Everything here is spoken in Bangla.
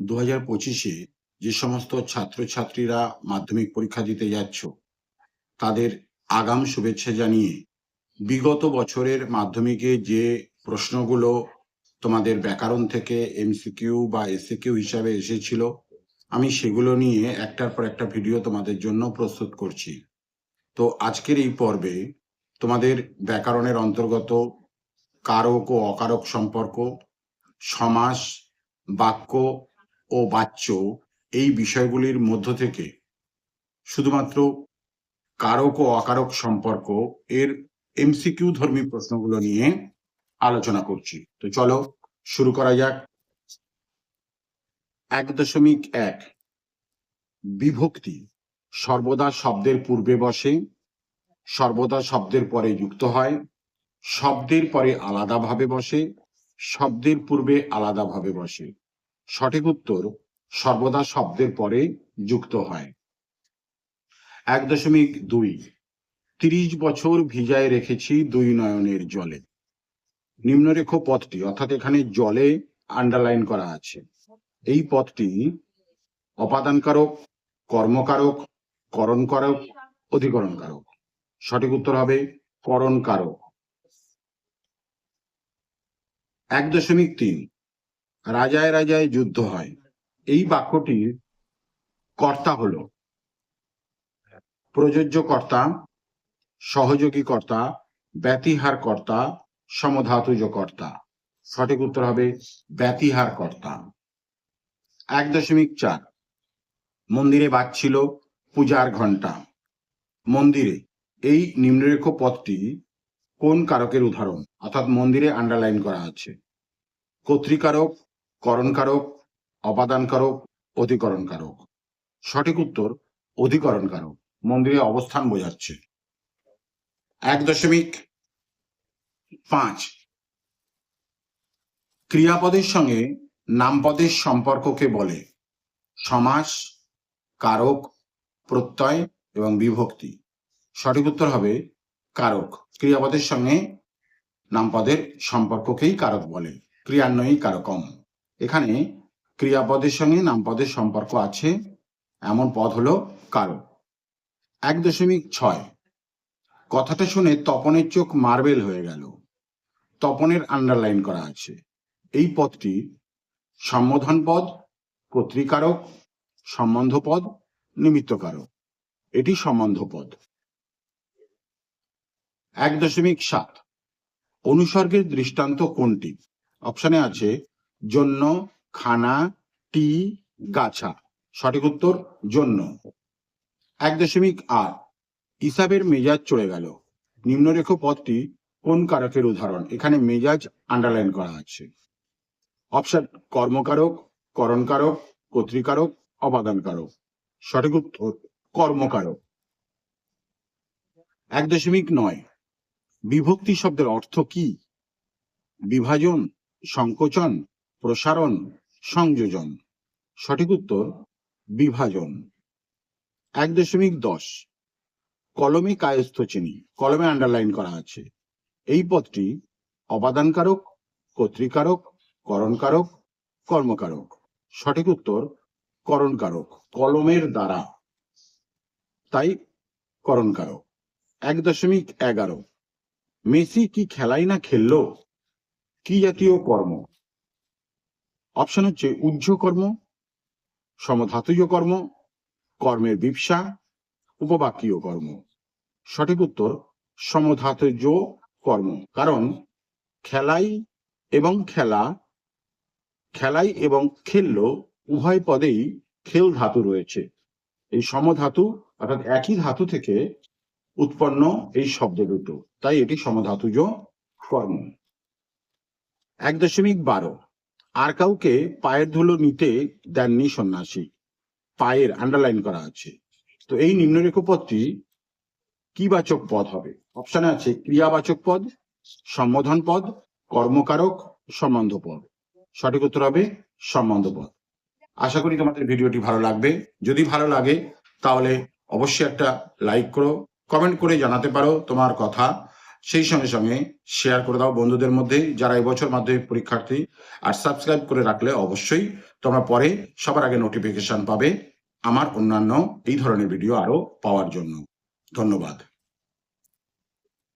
দু হাজার পঁচিশে যে সমস্ত ছাত্রছাত্রীরা মাধ্যমিক পরীক্ষা দিতে যাচ্ছ, তাদের আগাম শুভেচ্ছা জানিয়ে বিগত বছরের মাধ্যমিকে যে প্রশ্নগুলো তোমাদের ব্যাকরণ থেকে এমসিকিউ বা এসিকিউ হিসাবে এসেছিল, আমি সেগুলো নিয়ে একটার পর একটা ভিডিও তোমাদের জন্য প্রস্তুত করছি। তো আজকের এই পর্বে তোমাদের ব্যাকরণের অন্তর্গত কারক ও অকারক সম্পর্ক, সমাস, বাক্য ও বাচ্য এই বিষয়গুলির মধ্য থেকে শুধুমাত্র কারক ও অকারক সম্পর্ক এর এমসিকিউ ধর্মী প্রশ্নগুলো নিয়ে আলোচনা করছি। তো চলো শুরু করা যাক। এক দশমিক এক, বিভক্তি সর্বদা শব্দের পূর্বে বসে, সর্বদা শব্দের পরে যুক্ত হয়, শব্দের পরে আলাদাভাবে বসে, শব্দের পূর্বে আলাদাভাবে বসে। সঠিক উত্তর সর্বদা শব্দের পরে যুক্ত হয়। এক দশমিক দুই, তিরিশ বছর ভিজায় রেখেছি দুই নয়নের জলে। নিম্নরেখ পথটি, অর্থাৎ এখানে জলে আন্ডারলাইন করা আছে। এই পথটি অপাদানকারক, কর্মকারক, করণকারক, অধিকরণকারক। সঠিক উত্তর হবে করণকারক। এক দশমিক তিন রাজায় রাজায় যুদ্ধ হয়। এই বাক্যটির কর্তা হলো। প্রযোজ্য কর্তা, সহযোগী কর্তা, ব্যতিহার কর্তা, সমধাতুজ কর্তা। সঠিক উত্তর হবে ব্যতিহার কর্তা। এক দশমিক চার। মন্দিরে বাজছিল পূজার ঘণ্টা মন্দিরে, এই নিম্নরেখ পদটি কোন কারকের উদাহরণ? অর্থাৎ মন্দিরে আন্ডারলাইন করা আছে। কর্তৃকারক করণকারক, অপাদানকারক, অধিকরণকারক। সঠিক উত্তর, অধিকরণকারক। মন্দিরে অবস্থান বোঝাচ্ছে। এক দশমিক পাঁচ। ক্রিয়াপদের সঙ্গে নামপদের সম্পর্ককে বলে সমাস, কারক, প্রত্যয় এবং বিভক্তি। সঠিক উত্তর হবে কারক। ক্রিয়াপদের সঙ্গে নামপদের সম্পর্ককেই কারক বলে। ক্রিয়ান্বয়ী কারকম। এখানে ক্রিয়াপদের সঙ্গে নামপদের সম্পর্ক আছে। এমন পদ হলো কারক এক দশমিক ছয়। কথাটা শুনে তপনের চোখ মার্বেল হয়ে গেল। তপনের আন্ডারলাইন করা আছে। এই পদটি সম্বোধন পদ, কর্তৃকারক সম্বন্ধ পদ নিমিত্তকারক। এটি সম্বন্ধ পদ এক দশমিক সাত। অনুসর্গের দৃষ্টান্ত কোনটি? অপশনে আছে জন্য খানা, টি, গাছা। সঠিক উত্তর, জন্য। এক দশমিক আট। হিসাবের মেজাজ চলে গেল। নিম্নরেখ পদটি কোন কারকের উদাহরণ? এখানে মেজাজ আন্ডারলাইন করা আছে। অপশন কর্মকারক, করণকারক, কর্তৃকারক অপাদানকারক সঠিক উত্তর, কর্মকারক। এক দশমিক নয়। বিভক্তি শব্দের অর্থ কি? বিভাজন, সংকোচন প্রসারণ, সংযোজন। সঠিক উত্তর, বিভাজন। এক দশমিক দশ। কলমে কায়স্থ চিনি, কলমে আন্ডারলাইন করা আছে। এই পদটি অপাদানকারক কর্তৃকারক, করণকারক, কর্মকারক। সঠিক উত্তর, করণকারক, কলমের দ্বারা। তাই করণকারক। এক দশমিক এগারো। মেসি কি খেলাই না খেললো? কি জাতীয় কর্ম? অপশন হচ্ছে উজ্জ কর্ম সমধাতুজ কর্ম, কর্মের বিপসা, উপবাক্যীয় কর্ম। সঠিক উত্তর সমধাতুজ কর্ম। কারণ খেলাই এবং খেলা, খেলাই এবং খেললো উভয় পদেই খেল ধাতু রয়েছে। এই সমধাতু অর্থাৎ একই ধাতু থেকে উৎপন্ন এই শব্দ দুটো। তাই এটি সমধাতুজ কর্ম। এক দশমিক বারো। আর কাউকে পায়ের ধুলো নিতে দেননি সন্ন্যাসী। পায়ের আন্ডারলাইন করা আছে। তো এই নিম্নরেখ পদটি কি বাচক পদ হবে? অপশনে আছে ক্রিয়াবাচক পদ, সম্বোধন পদ, কর্মকারক, সম্বন্ধ পদ। সঠিক উত্তর হবে সম্বন্ধ পদ। আশা করি তোমাদের ভিডিওটি ভালো লাগবে। যদি ভালো লাগে, তাহলে অবশ্যই একটা লাইক করো কমেন্ট করে জানাতে পারো তোমার কথা। সেই সঙ্গে সঙ্গে শেয়ার করে দাও বন্ধুদের মধ্যে যারা এবছর মাধ্যমিক পরীক্ষার্থী। আর সাবস্ক্রাইব করে রাখলে অবশ্যই তোমরা পরে সবার আগে নোটিফিকেশন পাবে আমার অন্যান্য এই ধরনের ভিডিও আরও পাওয়ার জন্য। ধন্যবাদ।